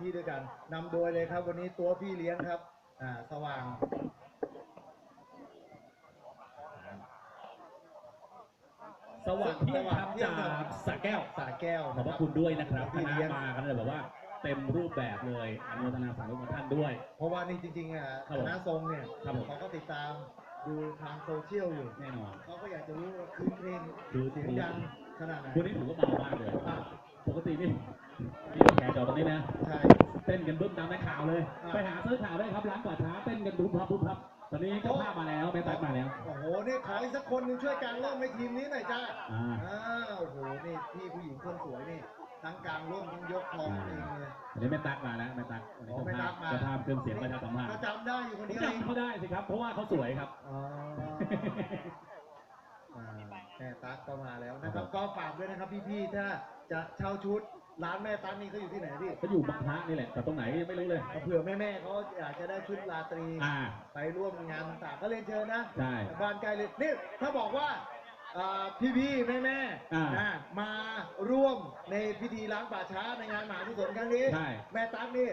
ายมูลนิธิด้วยกันนำโดยเลยครับ วันนี้ตัวพี่เลี้ยงครับอ่าสว่างสวัสดีครับจากสระแก้วสาแก้วขอบพระคุณด้วยนะครับคพี่ณะเลี้ยง มากันเลยแบบว่าเต็มรูปแบบเลยอนุโมทนาสาธุกับท่านด้วย เพราะว่านี่จริงๆอะครับคผมณะทรงเนี่ยครับผม เขาก็ติดตามดูทางโซเชียลอยู่แน่นอน เขาก็อยากจะรู้ว่าคืนเพลงคือ เสียงดังขนาดไหนวันนี้ถือว่าเบามากเลยอะ ปกตินี่นี่แขกจอตรงนี้นะ ใช่ เต้นกันบึ้มตามในข่าวเลย อะไปหาซื้อข่าวได้ครับร้านป่าช้าเต้นกันบุ้มพับบุ้มพับ ตอนนี้เจ้าภาพมาแล้วแม่ตั๊กมาแล้ว โอ้โห นี่ขออีกสักคนหนึงช่วยกางร่มให้ทีมนี้หน่อยจ้าอ่า อ้าวโอ้โห นี่พี่ผู้หญิงคนสวยนี่ ทั้งกางร่มทั้งยกคลองเองเลย อันนี้แม่ตั๊กมาแล้วแม่ตั๊กวันนี้อ๋อเจ้าแม่ภาตั๊กมาพเจ้าภาพเครื่องเสียงประชาสัมพันธ์ก็จำได้อยู่คนผมเดียวเองจำเขาได้สิครับ เพราะว่าเขาสวยครับ อ๋ออ่า แม่ตั๊กก็มาแล้วนะครับ ก็ฝากด้วยนะครับพี่ๆ ถ้าจะเช่าชุดร้านแม่ตั๊กนี่เขาอยู่ที่ไหนพี่เขาอยู่บางพระนี่แหละแต่ตรงไหนยังไม่รู้เลยเผื่อแม่ๆเขาอยากจะได้ชุดราตรีอ่าไปร่วมงานต่างๆก็เรียนเชิญนะใช่บ้านใกล้เลยนี่ถ้าบอกว่าอ่าพี่ๆแม่อ่าๆนะมาร่วมในพิธีล้างป่าช้าในงานมหากุศลครั้งนี้ใช่แม่ตั๊กนี่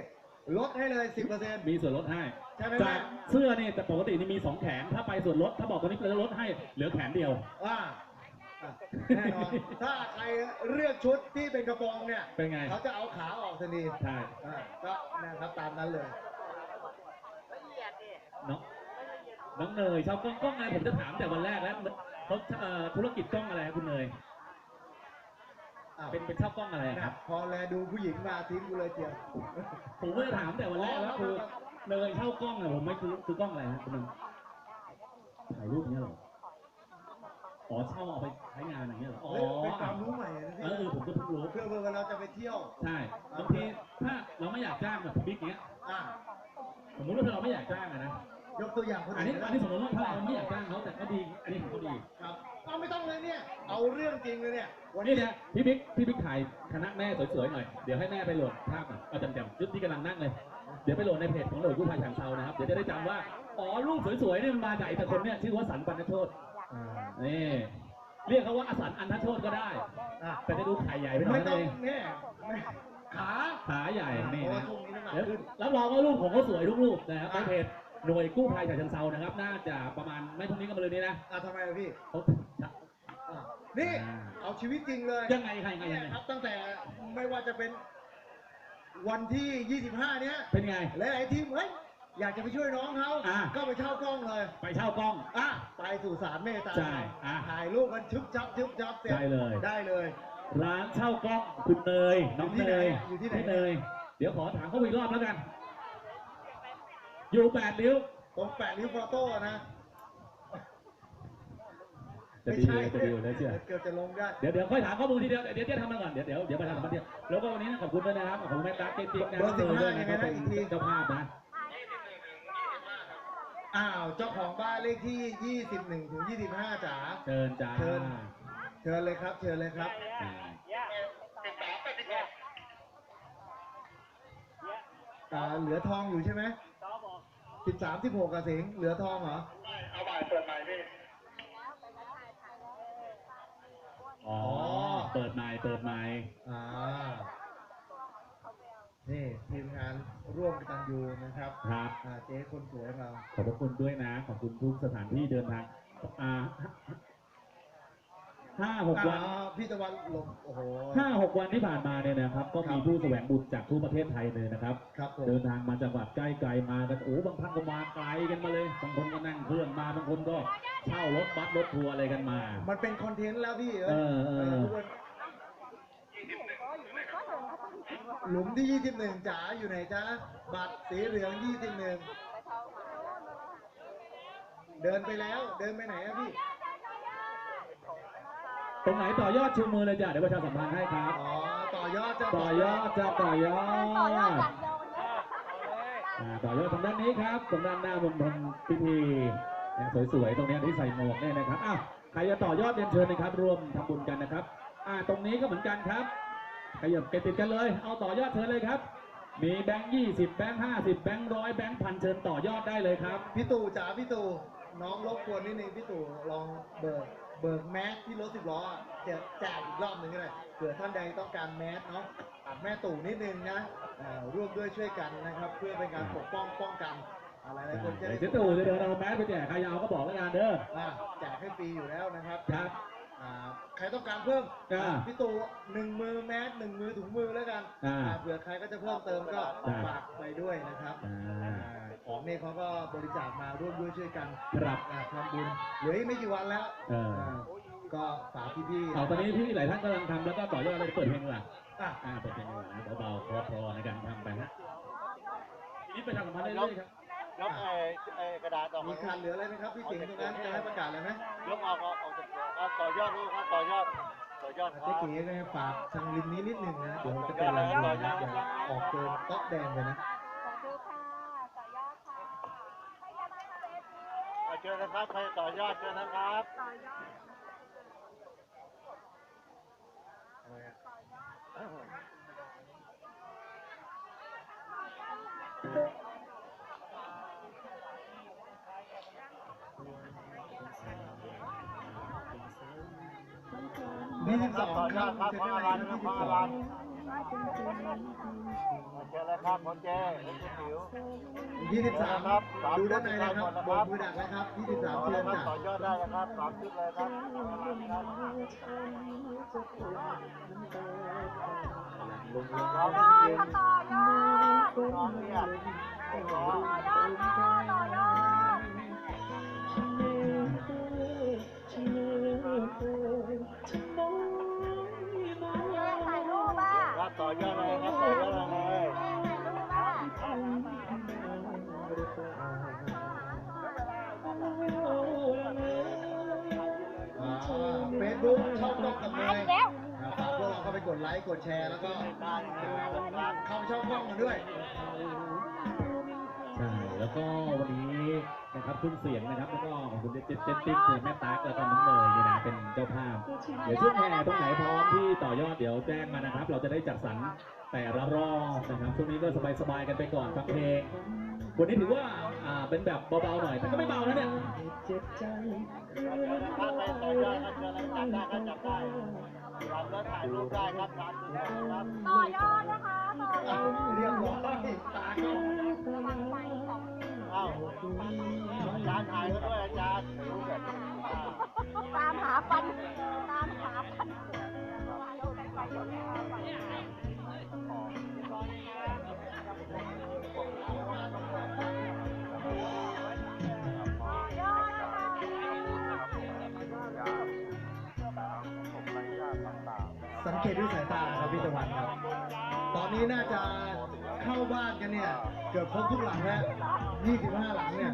ลดให้เลย 10%มีส่วนลดให้ ใช่ไหมจาแม่กเสื้อนี่แต่ปกตินี่มีสองแขน ถ้าไปส่วนลดถ้าบอกตัวนี้จะลดให้เหลือแขนเดียวอ่าอะแน่นอนถ้าใครเลือกชุดที่เป็นกระโปรงเนี่ยเป็นไง เขาจะเอาขาออกทันทีใช่อ่าก็นะครับตามนั้นเลยน้องน้องเนยชอบกล้องกล้องอะไรผมจะถามแต่วันแรกแล้วเขาเอ่อธุรกิจกล้องอะไรครับคุณเนยอ้าวเป็นเป็นชอบกล้องอะไรอะคนะรับ พอแลดูผู้หญิงมาทิ้งกูเลยเจียวผมก็จะถามแต่วันแรกแล้วคือ เนยเช่ากล้องอะผมไม่คือคือกล้องอะไรฮะคุณเนยถ่ายรูปเนี้ยเหรออ๋อเช่าเอาไปใช้งานอย่างเงี้ยเหรออ๋อเฮ้ยเป็นความรู้ใหม่นะเอพี่อผมก็เพิ่งรู้เพื่อเพื่อเราจะไปเที่ยวใช่บางทีถ้าเราไม่อยากจ้างแบบบิ๊กเนี้ยอะสมมติว่าถ้าเราไม่อยากจ้างอะนะยกตัวอย่างคนอันอื่นี้นอันนี้สมมติว่าถ้าเราไม่อยากจ้างเขาแต่ก็ดี อันนี้ผมก็ดีครับเอาไม่ต้องเลยเนี่ย เอาเรื่องจริงเลยเนี่ยวันนี่นี้นะพี่บิ๊กพี่บิ๊กถ่ายคณะแม่สวยๆหน่อยเดี๋ยวให้แม่ไปโหลดภาพหน่อยเอาจำๆยุดที่กำลังนั่งเลย เดี๋ยวไปโหลดในเพจของโหลดกู้ภัยฉางเซานะครับ เดี๋ยวจะได้จำว่า อ๋อ รูปสวยๆนี่มันมาจากไอ้แต่คนเนี่ยชื่อว่าสันปันโชตอ่านี่ เรียกเขาว่าอสันอันทโชตก็ได้อะแต่จะดูไข่ใหญ่ไปหน่อไม่ยต้นั่อนงเองเนี่ยไม่ขาขาใหญ่นี่เพราะว่านะช่วงนี้น้ำหนักเดี๋ยวขึ้นรับรองว่ารูปผมก็สวยทุกรูปนะครับในเพจหน่วยกู้ภัยฉะเชิงเซานะครับ น่าจะประมาณไม่พรุ่งนี้ก็มาเลยนี้นะอะทำไมอะพี่เขาอะนี่อ่าเอาชีวิตจริงเลยยังไงใครยังไงเนี่ยังยไงครับ ตั้งแต่ไม่ว่าจะเป็น วันที่ 25 เนี้ยเป็นไง หลายๆทีมเฮ้ยอยากจะไปช่วยน้องเขาอะ ก็ไปเช่ากล้องเลยไปเช่ากล้อง อะไปสู่สารเมตตาใช่อะถ่ายรูปกันชึบชับชึบชับเสร็จได้เลย ได้เลย ร้านเช่ากล้องคุณเนยน้องเนยอยู่ที่ไหนเนยเดี๋ยวขอถามเขาอีกรอบแล้วกัน อยู่แปดริ้วตรงแปะนิ้วโฟโต้นะ จะดีเลยจะดีเลยเชื่อเกือบจะลงได้ เดี๋ยวเดี๋ยวค่อยถามข้อมูลทีเดียว เดี๋ยวเดี๋ยวทำมาก่อน เดี๋ยวเดี๋ยวเดี๋ยวไปทำมาเดียวแล้วก็วันนี้นะขอบคุณด้วยนะครับ ขอบคุณแม่ตั๊กเจ๊ติ๊กนะเบอร์น้องเนยด้วย15นะครับยังไงนะอีกทีเป็นเจ้าภาพนะ อ้าว เจ้าของบ้านเลขที่ 21 ถึง 25จ๋า เชิญจ้า เชิญ เชิญเลยครับ เชิญเลยครับอ่าอ่าเหลือทองอยู่ใช่ไหมสิบสามสิบหกกระสิงเหลือทองเหรออ๋อ เปิดไมค์เปิดไมค์อ่า นี่ทีมงานร่วมกันอยู่นะครับครับ อ่าเจ๊คนสวยของเราขอบพระคุณด้วยนะ ขอบคุณทุกสถานที่เดินทางอ่าห้าหกวันอ่าพี่ตะวันหลบโอ้โห ห้าหกวันที่ผ่านมาเนี่ยนะครับ ก็มีผู้แสวงบุญจากทั่วประเทศไทยเลยนะครับ ครับผม เดินทางมาจังหวัดใกล้ไกลมากันโอ้บางท่านก็มาไกลกันมาเลย บางคนก็นั่งเครื่องมาบางคนก็เช่ารถบัสรถทัวร์อะไรกันมา มันเป็นคอนเทนต์แล้วพี่เออเออ ทุกคน หลุมที่ 21จ๋าอยู่ไหนจ๊ะบัตรสีเหลือง 21 เดินไปแล้ว เดินไปไหนอะพี่ ตรงไหนต่อยอดชูมือเลยจ้ะเดี๋ยวประชาสัมพันธ์ให้ครับ อ๋อ ต่อยอดจะต่อยอดจะต่อยอดอ่าต่อยอดทางด้านนี้ครับตรงด้านหน้ามุมพลพิธีเนี่ยสวยๆตรงเนี้ยที่ใส่หมวกเนี่ยนะครับอ้าวใครจะต่อยอดเรียนเชิญนะครับร่วมทำบุญกันนะครับ อ่าตรงนี้ก็เหมือนกันครับ ขยับไปติดกันเลย เอาต่อยอดเชิญเลยครับ มีแบงค์ยี่สิบแบงค์ห้าสิบแบงค์ร้อยแบงค์พันเชิญต่อยอดได้เลยครับ พี่ตู่จ๋าพี่ตู่น้องรบกวนนิดนึงพี่ตู่ลองเบิกเบิกแมสที่รถสิบล้อจะแจกอีกรอบหนึ่งก็ได้เผื่อท่านใดต้องการแมสเนาะตัดแม่ตู่นิดนึงนะอ่าร่วมด้วยช่วยกันนะครับ เพื่อเป็นการปกป้องป้องกันอะไรหลายคนจะได้เดี๋ยวตู่จะเดินเอาแมสไปแจกใครเอาก็บอกแล้วกันเด้ออ่าแจกให้ฟรีอยู่แล้วนะครับ ครับ อ่าใครต้องการเพิ่มอ่าพี่ตู่หนึ่งมือแมสหนึ่งมือถุงมือแล้วกันอ่าอ่าเผื่อใครก็จะเพิ่มเติมก็ได้ฝากไปด้วยนะครับอ่าอ่าของเนี่ยเขาก็บริจาคมาร่วมด้วยช่วยกันครับอ่าทำบุญเหลืออีกไม่กี่วันแล้วเอออ่าก็ฝากพี่ๆเอาตอนนี้พี่หลายท่านกำลังทำแล้วก็ต่อยอดเลยเปิดเพลงดีกว่าอะอ่าเปิดเพลงดีกว่านะเบาๆพอๆในการทำไปฮะทีนี้ประชาสัมพันธ์เรื่อยๆครับ ยกไอ้ไอ้กระดาษออกมีขาดเหลืออะไรไหมครับพี่เจ๋งตรงนั้นจะให้ประกาศเลยไหมยกออกออกออกจากตัวครับต่อยอดลูกครับต่อยอดต่อยอดคเจ๊รับเก๋ก็ให้ฝากทางริมนี้นิดหนึ่งนะเดี๋ยวจะเป็นรางวัลนะอย่าออกเกินโต๊ะแดงเลยนะเอาเชิญนะครับใครต่อยอดเชิญนะครับยี่สิบสองต่อคยรัอบด ครับเซ็นขอได้อาเลรัยนนะคยี่รับสิขอบสอาอรังนเชิญเลยครับคนเจ้เล็กจิ๋วยี่สิบสามครับดูด้านในนะครับโบกมือดักนะครับยี่สิบสามเอาเชิเลยญจ้ะต่อยอดได้นะครับสามชุดเลยครับขออารันครับลงต่อยอดต่อยอดน้องเนี่ยอ้โหต่อยอดค่ะต่อยอด อะครับต่อยอดเลยครับต่อยอดเลยแม่ถ่ายรูปอะเฟซบุ๊กช่องกล้องกับเนมยอีกแล้วอ่าฝากพวกเราเข้าไปกดไลค์ กดแชร์แล้วก็เข้าช่องกล้องกันด้วย ใช่แล้วก็วันนี้นะครับคุณเสียงนะครับแล้วก็ของคุณเจเจเจติ๊กเนี่ยแม่ตั๊กแล้วก็น้องเนยเนี่ยนะเป็นเจ้าภาพ เดี๋ยวช่วงแห่ตรงไหนพร้อมที่ต่อยอดเดี๋ยวแจ้งมานะครับ เราจะได้จัดสรรแต่ละรอบนะครับช่วงนี้ก็สบายๆกันไปก่อนฟังเพลงวันนี้ถือว่าอ่าเป็นแบบเบาๆหน่อยแต่ก็ไม่เบานะเนี่ยถ้าไปต่อยอดก็เชิญเลยจับได้ก็จับได้ รับแล้วถ่ายรูปได้ครับตามจุดครับต่อยอดนะคะต่อยอดเรียบร้อยตาเข้าเอ้าอาจารย์ถ่ายก็ด้วยอาจารย์ สังเกตด้วยสายตาครับพี่ตะวันครับ ตอนนี้น่าจะเข้าบ้านกันเนี่ย เกือบครบทุกหลังแล้ว25 หลังเนี่ย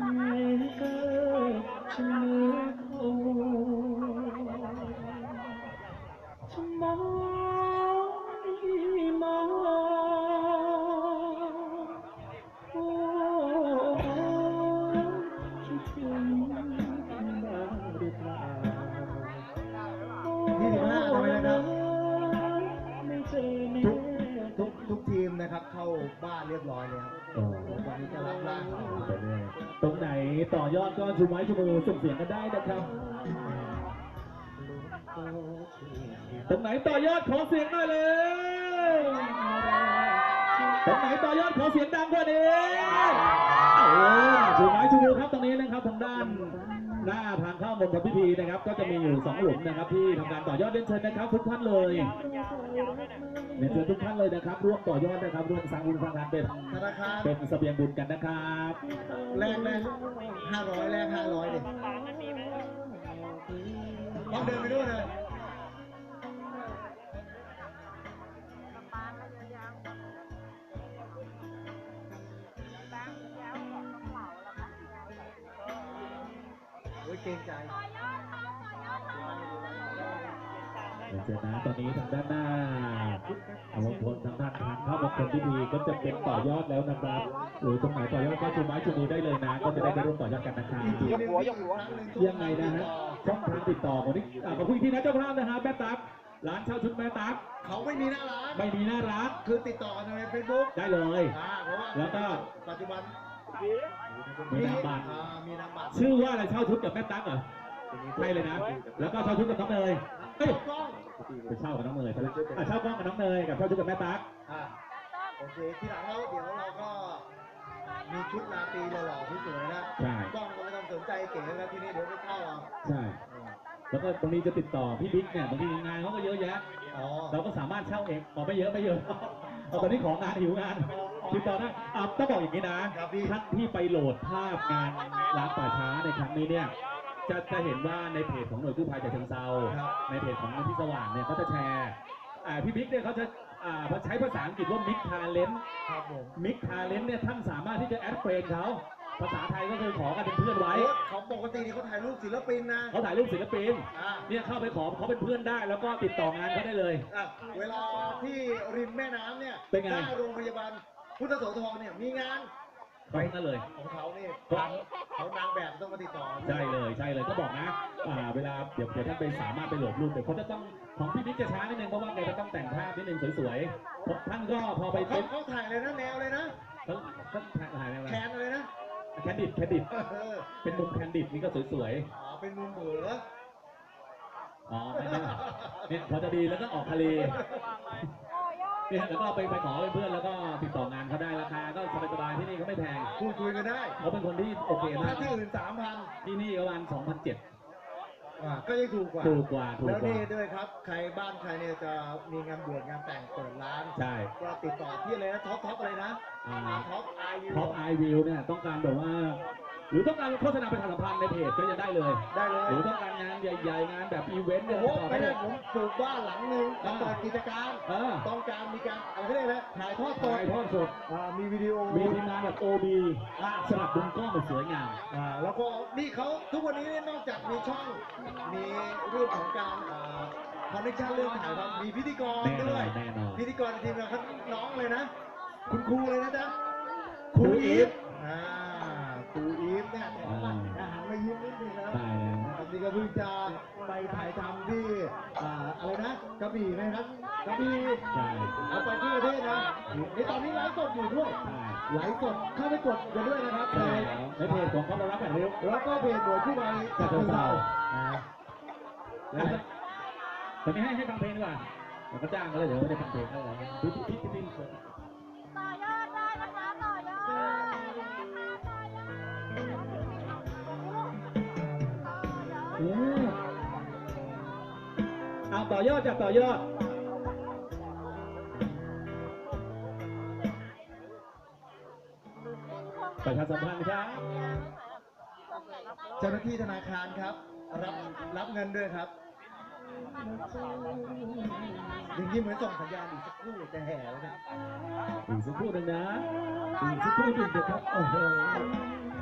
ชูไม้ชูมือส่งเสียงกันได้นะครับ ตรงไหนต่อยอดขอเสียงหน่อยเลยตรงไหนต่อยอดขอเสียงดังกว่านี้ชูไม้ชูมือครับตรงนี้นะครับทางด้าน หน้าทางเข้ามณฑลพิธีนะครับ ก็จะมีอยู่สองหลุมนะครับ ที่ทำการต่อยอดเล่นเชิญนะครับ ทุกท่านเลยเรียนเชิญทุกท่านเลยนะครับร่วมต่อยอดนะครับร่วมสร้างบุญสร้างทานเป็นธนาคารเป็นเสบียงบุญกันนะครับแรกแรกห้าร้อยแรกห้าร้อยดิต้องเดินไปด้วยเลย เกรงใจเรียนเชิญนะตอนนี้ทางด้านหน้าอมงคลทางด้านทางเข้ามงคลพิธีก็จะเป็นต่อยอดแล้วนะครับ หรือตรงไหนต่อยอดก็ชูไม้ชูมือได้เลยนะ ก็จะได้ไปร่วมต่อยอดกันนะครับอีกทีหนึงหัวยกหัวครั้หนึ่ยังไงนะฮะช่องทางติดต่อของที่อ่าขอบคุณที่นะเจ้าภาพนะฮะแม่ตั๊กร้านเช่าชุดแม่ตั๊กเขาไม่มีหน้าร้านไม่มีหน้าร้านคือติดต่อกันในเฟซบุ๊กได้เลยอ่าเพราะว่าแล้วก็ปัจจุบัน มีนามบัตรอ่ามีนามบัตรชื่อว่าอะไรเช่าชุดกับแม่ตั๊กเหรอใช่เลยนะ แล้วก็เช่าชุดกับน้องเนยเอ้ยกล้องไปเช่ากับน้องเนยไปแล้วอะเช่ากล้องกับน้องเนยกับเช่าชุดกับแม่ตั๊กอ่าโอเคทีหลังเราเดี๋ยวเราก็มีชุดราตรีหล่อๆที่สวยนะใช่กล้องก็ไม่ต้องสนใจเก๋แล้วทีนี้เดี๋ยวไปเข้าเอาใช่ แล้วก็ตรงนี้จะติดต่อพี่บิ๊กเนี่ยบางทีงานเขาก็เยอะแยะอ๋อเราก็สามารถเช่าเองอ๋อไม่เยอะไม่เยอะ เอาตอนนี้ของงานหิวงานติดต่อได้อะต้องบอกอย่างนี้นะ ครับพี่ ท่านที่ไปโหลดภาพงานร้านป่าช้าในครั้งนี้เนี่ย จะจะเห็นว่าในเพจของหน่วยกู้ภัยจากเชิงเซาครับ ในเพจของที่สว่างเนี่ยเขาจะแชร์อ่าพี่บิ๊กเนี่ยเขาจะอ่าใช้ภาษาอังกฤษว่ามิกทาเลน ครับผม มิกทาเลนเนี่ยท่านสามารถที่จะแอดเฟรนเขา ภาษาไทยก็คือขอกันเป็นเพื่อนไว้โอ้เขาปกตินี่เขาถ่ายรูปศิลปินนะ เขาถ่ายรูปศิลปิน อ่า เนี่ยเข้าไปขอเขาเป็นเพื่อนได้ แล้วก็ติดต่องานเขาได้เลย อะเวลาที่ริมแม่น้ำเนี่ยเป็นไง หน้าโรงพยาบาลพุทธโสธรเนี่ยมีงานไปนั่นเลย ของเขาเนี่ยครับเขานางแบบต้องมาติดต่อใช่เลยใช่เลยก็บอกนะอ่าเวลาเดี๋ยวเดี๋ยวท่านไปสามารถไปโหลดรูปเดี๋ยวเขาจะต้องของพี่บิ๊กจะช้านิดนึงเพราะว่าแกจะต้องแต่งภาพนิดนึงสวยๆเพราะท่านก็พอไปเขาเป็นเขาถ่ายเลยนะแนวเลยนะเขาเขาถ่ายอะไรแคนเลยนะ แคนดิดแคนดิดเออเป็นมุมแคนดิดนี่ก็สวยอ๋อเป็นมุมเหมือๆอ๋อไม่ไม่เนี่ยพอจะดีแล้วก็ออกทะเลเนี่ยแล้วก็ไปไปขอเป็นเพื่อนแล้วก็ติดต่องานเขาได้ราคาก็สบายๆที่นี่เขาไม่แพงพูดคุยกันได้เขาเป็นคนที่โอเคมาถ้ากที่อื่นสามพันที่นี่ประมาณ2,007 อ่าก็ยังถูกกว่า ถูกกว่าถูกแล้วกว่านี่ด้วยครับ ใครบ้านใครเนี่ยจะมีงานบวชงานแต่งเปิดร้าน ใช่ ก็ติดต่อที่อะไรนะท็อปท็อปอะไรนะอ่า ท็อปไอยู ท็อปไอวิวเนี่ยต้องการแบบว่า หรือต้องการโฆษณาประชาสัมพันธ์ในเพจก็จะได้เลยได้เลย หรือต้องการงานใหญ่ๆงานแบบอีเวนต์เนี่ยโอ้โหติดต่อไม่ได้เลได้ยผมปลูกบ้านหลังหนึ่งทำเปิดกิจการ เออต้องการมีการอะไรเขาเรียกอะไรถ่ายทอดสดถ่ายทอดสด อ่ามีวิดีโอมีทีมงานแบบโอบีสลับมุมกล้องแบบสวยงาม อ่าแล้วก็นี่เขาทุกวันนี้เนี่ยนอกจากมีช่อง มีเรื่องของการอ่าคอนเนคชั่นเรื่องถ่ายทำมีพิธีกรแน่นด้อวนยแน่นอน พิธีกรทีมเราเขาน้องเลยนะ คุณครูเลยนะจ๊ะ ครูอีฟอ่าครูอีฟเนี่ยอ่าอาหารมายิ้มนิดนึงนะได้แล้วนะครับนี่ก็เพิ่งจะไปถ่ายทำที่อ่าอะไรนะกระบี่นะครับกระบี่ใช่เอาไปที่ประเทศนะนี่ตอนนี้ไลฟ์สดอยู่ด้วยใช่ไลฟ์สดเข้าไปกดกันด้วยนะครับใช่แล้วในเพจของเขาเรารับแบบเร็วแล้วก็เพจหน่วยผู้ภัยจากเชิงเทราอ่าแล้วตอนนี้ให้ให้ฟังเพลงดีกว่าเดี๋ยวก็จ้างกันเลยเดี๋ยวไม่ได้ฟังเพลงแล้วพี่พี่พี่พี่ ต่อยอดจากต่อยอดประชาสัมพันธ์ครับเจ้าหน้าที่ธนาคารครับ รับรับเงินด้วยครับ อย่างนี้เหมือนส่งสัญญาณอีกสักครู่จะแห่แล้วนะอีกสักครู่หนึ่งนะอีกสักครู่หนึ่งเดี๋ยวครับโอ้โหโอ้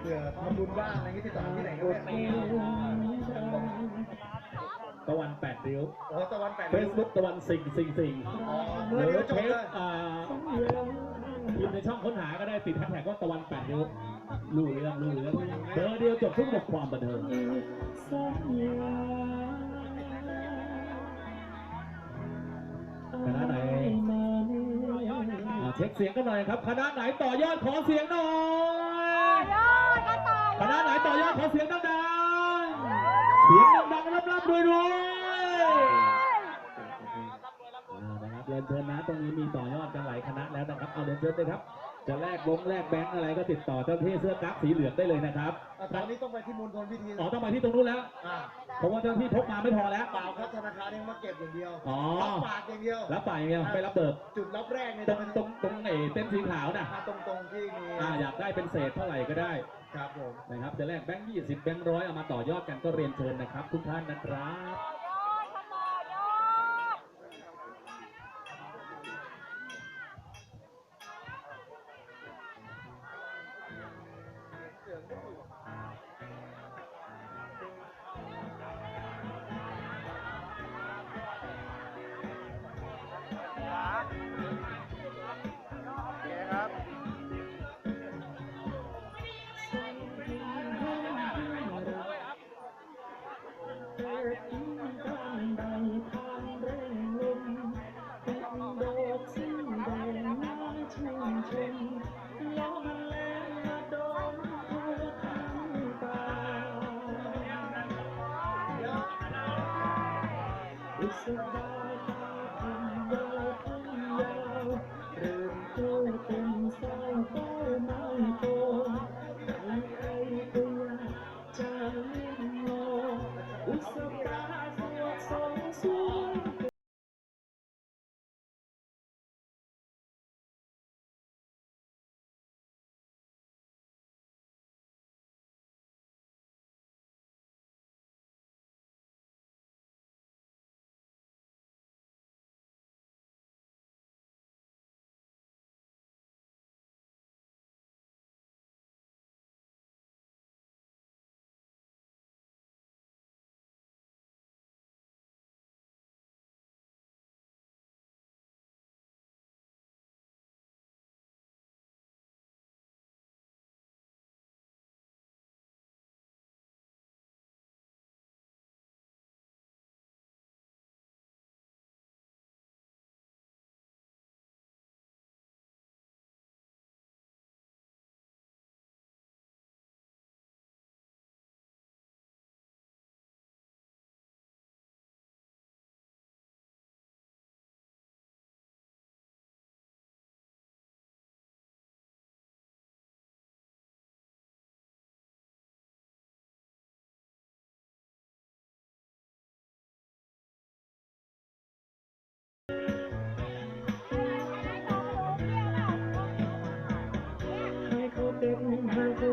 เผื่อทำบุญบ้านอะไรนี้ติดต่อที่ไหนก็ได้ตะวันแปดริ้วโอ้ตะวันแปดเฟซบุ๊กตะวันสิงสิงสิงอ๋อหเมื่อรือเดียวจบเพจเลยอ่าเพพิมพ์ในช่องค้นหาก็ได้ติดแฮชแท็กว่าตะวันแปดนิ้วรู้เรื่องรู้เรื่องเบอร์เดียวจบทุกบทความบันเทิงคณะไหนอ่าเช็คเสียงกันหน่อยครับคณะไหนต่อยอดขอเสียงหน่อต่อยยอดกัน ต่อยอดคณะไหนต่อยอดขอเสียงดังๆเสียงดังๆรับๆรวยๆอ่านะครับเรียนเชิญนะตรงนี้มีต่อยอดกันหลายคณะแล้วนะครับเอาเรียนเชิญเลยครับจะแลกบงแลกแบงค์อะไรก็ติดต่อเจ้าที่เสื้อกั๊กสีเหลืองได้เลยนะครับตอนนี้ต้องไปที่มณฑลพิธีอ๋อต้องไปที่ตรงนู้นแล้วเพราะว่าเจ้าที่พกมาไม่พอแล้วเปล่าครับธนาคารเองมาเก็บอย่างเดียวอ๋อรับฝากอย่างเดียวรับฝายอย่างเดียวไม่รับเบิกจุดรับแรกเนี่ยตรงนตรงตรงไอ้เต้นสีขาวน่ะตรงตรงที่มีอ่าอยากได้เป็นเศษเท่าไหร่ก็ได้ ครับผมนะครับจะแลกแบงค์ยี่สิบแบงค์ร้อยเอามาต่อยอดกันก็เรียนเชิญนะครับ ทุกท่านนะครับ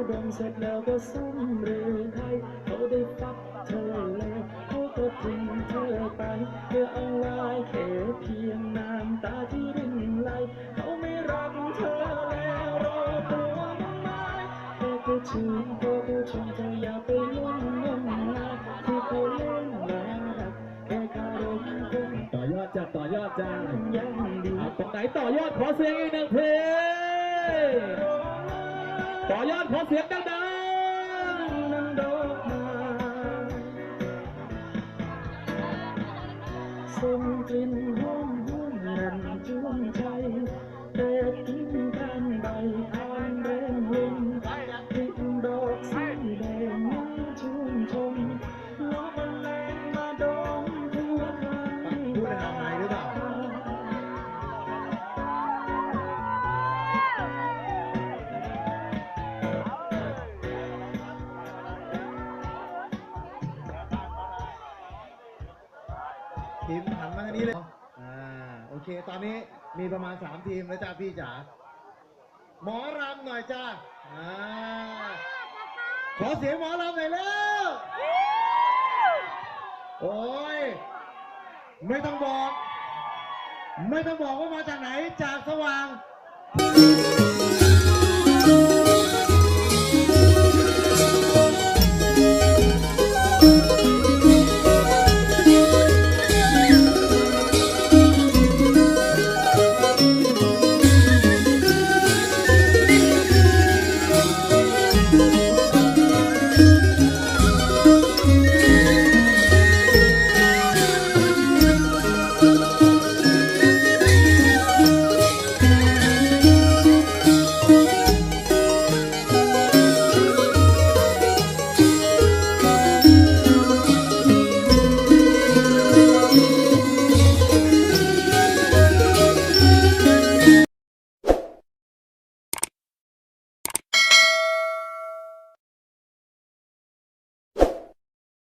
ดมเสร็จแล้วก็ซ้ำหรือใครเขาได้ฟักเธอแล้วเขาก็ทิ้งเธอไปเพื่อเอาลายแค่เพียงน้ำตาที่รินไหลเขาไม่รักเธอแล้วรอตัวมันมาแค่เขาชื่นแค่เขาชมเธออย่าไปลุ่นงมงายที่เขาเล่นน่ารักแค่คารมคงต่อยอดจ้าต่อยอดจ้ายังดีเอาตรงไหนต่อยอดขอเสียงอีกหนึ่งเพลง ต่อยอดขอเสียงดังนั้นดอกไม้ส่งกลิ่น ทีมหันมาทางนี้เลยอ่าโอเค ตอนนี้มีประมาณ 3 ทีมแล้วจ้าพี่จ๋าหมอรำหน่อยจ้าอ่าขอเสียงหมอรำหน่อยเร็วโอ้ยไม่ต้องบอก ไม่ต้องบอกว่ามาจากไหนจากสว่าง